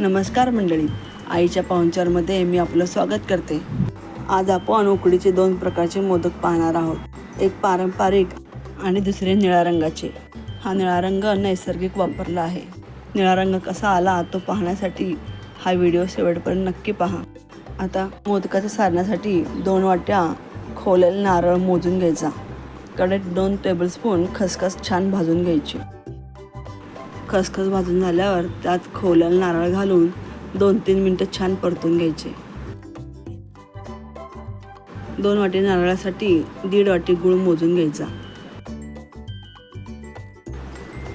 नमस्कार मंडळी. आईच्या पाहुणचारमध्ये मी आपलं स्वागत करते. आज आपण उकडीचे दोन प्रकारचे मोदक पाहणार आहोत. एक पारंपरिक आणि दुसरे निळ्या रंगाचे. हा निळा रंग नैसर्गिक वापरला आहे. निळा रंग कसा आला तो पाहण्यासाठी हा व्हिडिओ शेवटपर्यंत नक्की पहा. आता मोदकाचं सारण्यासाठी दोन वाट्या खोलेल नारळ मोजून घ्यायचा. कडेत दोन टेबलस्पून खसखस छान भाजून घ्यायची. खसखस भाजून झाल्यावर त्यात खोलेल नारळ घालून दोन तीन मिनटं छान परतून घ्यायचे. दोन वाटी नारळासाठी दीड वाटी गुळ मोजून घ्यायचा.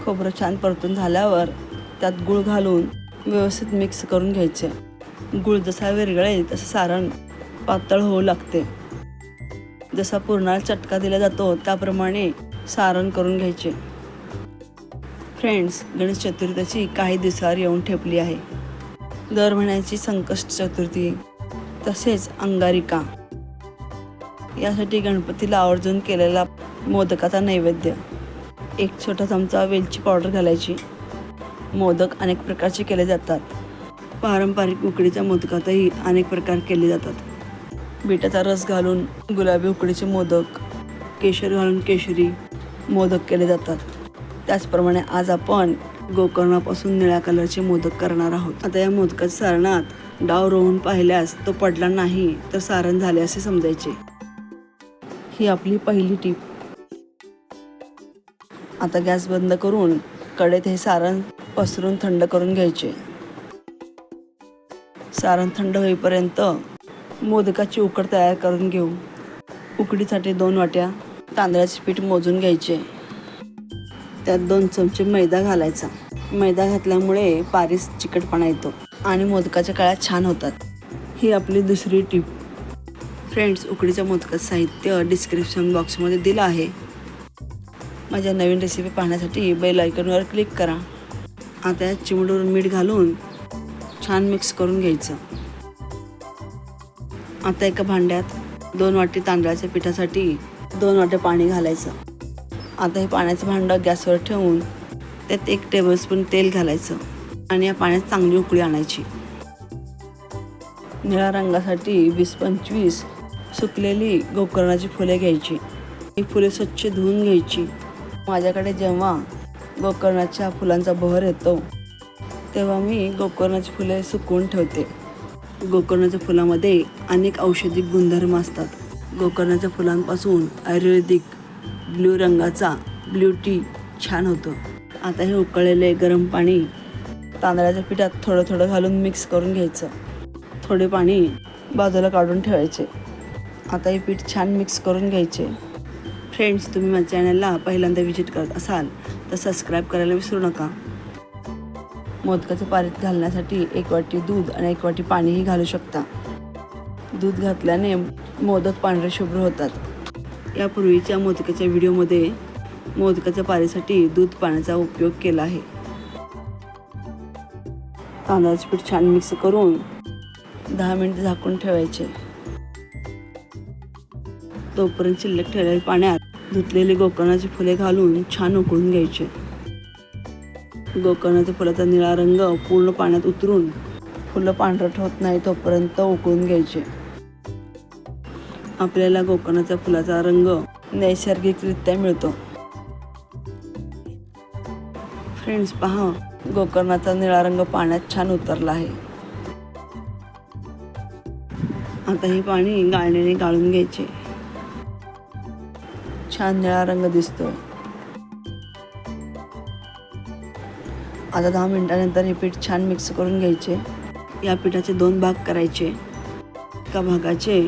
खोबरं छान परतून झाल्यावर त्यात गुळ घालून व्यवस्थित मिक्स करून घ्यायचे. गुळ जसा विरघळेल तसं सारण पातळ होऊ लागते. जसा पुरणाला चटका दिला जातो त्याप्रमाणे सारण करून घ्यायचे. फ्रेंड्स गणेश चतुर्थीची काही दिवसावर येऊन ठेपली आहे. दर महिन्याची संकष्ट चतुर्थी तसेच अंगारिका. यासाठी गणपतीला आवर्जून केलेला मोदकाचा नैवेद्य. एक छोटा चमचा वेलची पावडर घालायची. मोदक अनेक प्रकारचे केले जातात. पारंपरिक उकडीच्या मोदकातही अनेक प्रकार केले जातात. बिटाचा रस घालून गुलाबी उकडीचे मोदक केशर घालून केशरी मोदक केले जातात. त्याचप्रमाणे आज आपण गोकर्णापासून निळ्या कलरचे मोदक करणार आहोत. आता या मोदकात सारणात डाव रोवून पाहिल्यास तो पडला नाही तर सारण झाले असे समजायचे. ही आपली पहिली टीप. आता गॅस बंद करून कडेत हे सारण पसरून थंड करून घ्यायचे. सारण थंड होईपर्यंत मोदकाची उकड तयार करून घेऊ. उकडीसाठी दोन वाट्या तांदळाचे पीठ मोजून घ्यायचे. त्यात दोन चमचे मैदा घालायचा. मैदा घातल्यामुळे पारीस चिकटपणा येतो आणि मोदकाच्या काळ्या छान होतात. ही आपली दुसरी टीप. फ्रेंड्स उकडीच्या मोदकात साहित्य डिस्क्रिप्शन बॉक्समध्ये दिलं आहे. माझ्या नवीन रेसिपी पाहण्यासाठी बेल आयकॉनवर क्लिक करा. आता यात मीठ घालून छान मिक्स करून घ्यायचं. आता एका भांड्यात दोन वाटी तांदळाच्या पिठासाठी दोन वाटे पाणी घालायचं. आता हे पाण्याचं भांडं गॅसवर ठेवून त्यात एक टेबलस्पून तेल घालायचं आणि या पाण्यात चांगली उकळी आणायची. निळ्या रंगासाठी वीस पंचवीस सुकलेली गोकर्णाची फुले घ्यायची. ही फुले स्वच्छ धुवून घ्यायची. माझ्याकडे जेव्हा गोकर्णाच्या फुलांचा बहर येतो तेव्हा मी गोकर्णाची फुले सुकवून ठेवते. गोकर्णाच्या फुलामध्ये अनेक औषधी गुणधर्म असतात. गोकर्णाच्या फुलांपासून आयुर्वेदिक ब्ल्यू रंगाचा ब्ल्यू टी छान होतो. आता हे उकळलेले गरम पाणी तांदळाच्या पिठात थोडं थोडं घालून मिक्स करून घ्यायचं. थोडे पाणी बाजूला काढून ठेवायचे. आता हे पीठ छान मिक्स करून घ्यायचे. फ्रेंड्स तुम्ही माझ्या चॅनलला पहिल्यांदा व्हिजिट करत असाल तर सबस्क्राईब करायला विसरू नका. मोदकाचं पारीत घालण्यासाठी एक वाटी दूध आणि एक वाटी पाणीही घालू शकता. दूध घातल्याने मोदक पांढरे शुभ्र होतात. यापूर्वीच्या मोदकाच्या व्हिडिओमध्ये मोदकाच्या पारीसाठी दूध पाण्याचा उपयोग केला आहे. तांदळाचे पीठ छान मिक्स करून दहा मिनिट झाकून ठेवायचे. तोपर्यंत शिल्लक ठेवलेल्या पाण्यात धुतलेली गोकर्णाची फुले घालून छान उकळून घ्यायचे. गोकर्णाच्या फुलाचा निळा रंग पूर्ण पाण्यात उतरून फुलं पांढरट होत नाही तोपर्यंत उकळून घ्यायचे. आपल्याला गोकर्णाच्या फुलाचा रंग नैसर्गिकरित्या मिळतो. फ्रेंड्स पहा गोकर्णाचा निळा रंग पाण्यात छान उतरला आहे. आता हे पाणी गाळण्याने गाळून घ्यायचे. छान निळा रंग दिसतोय. आता दहा मिनिटानंतर हे पीठ छान मिक्स करून घ्यायचे. या पिठाचे दोन भाग करायचे. एका भागाचे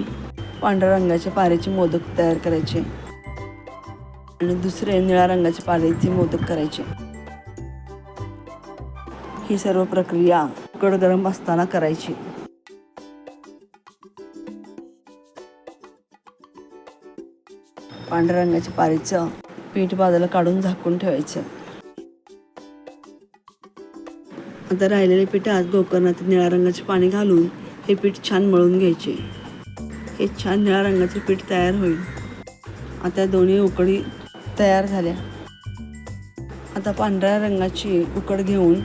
पांढऱ्या रंगाचे पारेचे मोदक तयार करायचे. आणि दुसरे निळ्या रंगाचे पारेचे मोदक करायचे. ही सर्व प्रक्रिया उकड गरम असताना करायची. पांढऱ्या रंगाच्या पारीचं पीठ बाजूला काढून झाकून ठेवायचं. आता राहिलेल्या पिठात गोकर्णात निळ्या रंगाचे पाणी घालून हे पीठ छान मळून घ्यायचे. हे छान निळ्या रंगाचे पीठ तयार होईल. आता दोन्ही उकडी तयार झाल्या. आता पांढऱ्या रंगाची उकड घेऊन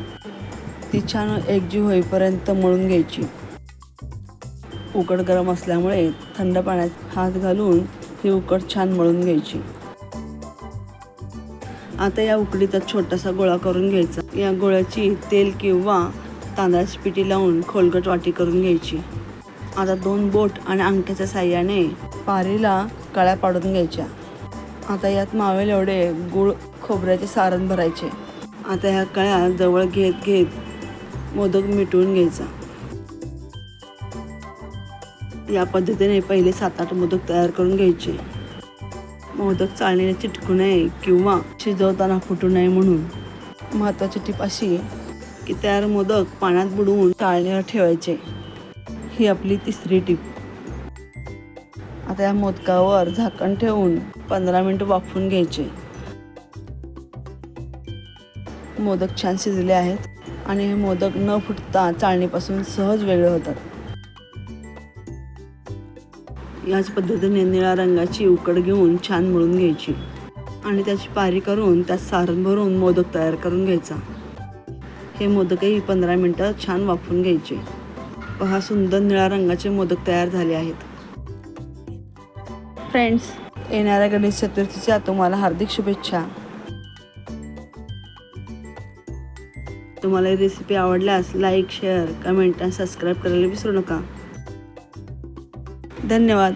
ती छान एकजीव होईपर्यंत मळून घ्यायची. उकड गरम असल्यामुळे थंड पाण्यात हात घालून ही उकड छान मळून घ्यायची. आता या उकडीचा छोटासा गोळा करून घ्यायचा. या गोळ्याची तेल किंवा तांदळाची पिठी लावून खोलगट वाटी करून घ्यायची. आता दोन बोट आणि अंगठ्याच्या साह्याने पारीला कळ्या पाडून घ्यायच्या. आता यात मावेल एवढे गुळ खोबऱ्याचे सारण भरायचे. आता ह्या कळ्या जवळ घेत घेत मोदक मिटवून घ्यायचा. या पद्धतीने पहिले सात आठ मोदक तयार करून घ्यायचे. मोदक चाळणीने चिटकू नये किंवा शिजवताना फुटू नये म्हणून. महत्त्वाची टीप अशी की तयार मोदक पाण्यात बुडवून चाळणीवर ठेवायचे. ही आपली तिसरी टीप. आता या मोदकावर झाकण ठेवून पंधरा मिनटं वाफवून घ्यायचे. मोदक छान शिजले आहेत आणि हे मोदक न फुटता चाळणीपासून सहज वेगळे होतात. याच पद्धतीने निळ्या रंगाची उकड घेऊन छान मळून घ्यायची आणि त्याची पारी करून त्यात सारण भरून मोदक तयार करून घ्यायचा. हे मोदकही पंधरा मिनटं छान वाफून घ्यायचे. पहा सुंदर निळ्या रंगाचे मोदक तयार झाले आहेत. फ्रेंड्स येणाऱ्या गणेश चतुर्थीच्या तुम्हाला हार्दिक शुभेच्छा. तुम्हाला ही रेसिपी आवडल्यास लाईक शेअर कमेंट आणि सबस्क्राईब करायला विसरू नका. धन्यवाद.